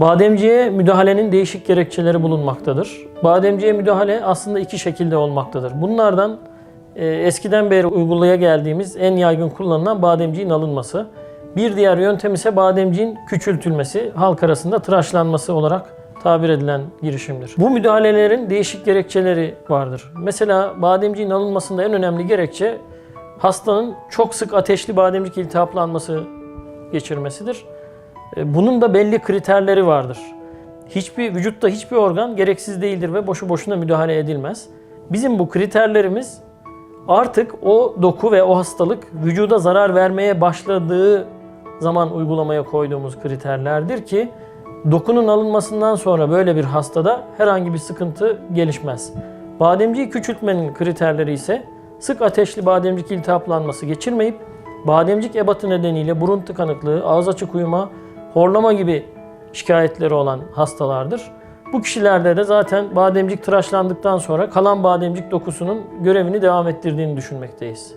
Bademciye müdahalenin değişik gerekçeleri bulunmaktadır. Bademciye müdahale aslında iki şekilde olmaktadır. Bunlardan e, eskiden beri uygulaya geldiğimiz en yaygın kullanılan bademciğin alınması. Bir diğer yöntem ise bademciğin küçültülmesi, halk arasında tıraşlanması olarak tabir edilen girişimdir. Bu müdahalelerin değişik gerekçeleri vardır. Mesela bademciğin alınmasında en önemli gerekçe hastanın çok sık ateşli bademcik iltihaplanması geçirmesidir. E, Bunun da belli kriterleri vardır. Hiçbir vücutta hiçbir organ gereksiz değildir ve boşu boşuna müdahale edilmez. Bizim bu kriterlerimiz artık o doku ve o hastalık vücuda zarar vermeye başladığı zaman uygulamaya koyduğumuz kriterlerdir ki dokunun alınmasından sonra böyle bir hastada herhangi bir sıkıntı gelişmez. Bademciği küçültmenin kriterleri ise sık ateşli bademcik iltihaplanması geçirmeyip bademcik ebatı nedeniyle burun tıkanıklığı, ağız açık uyuma, horlama gibi şikayetleri olan hastalardır. Bu kişilerde de zaten bademcik tıraşlandıktan sonra kalan bademcik dokusunun görevini devam ettirdiğini düşünmekteyiz.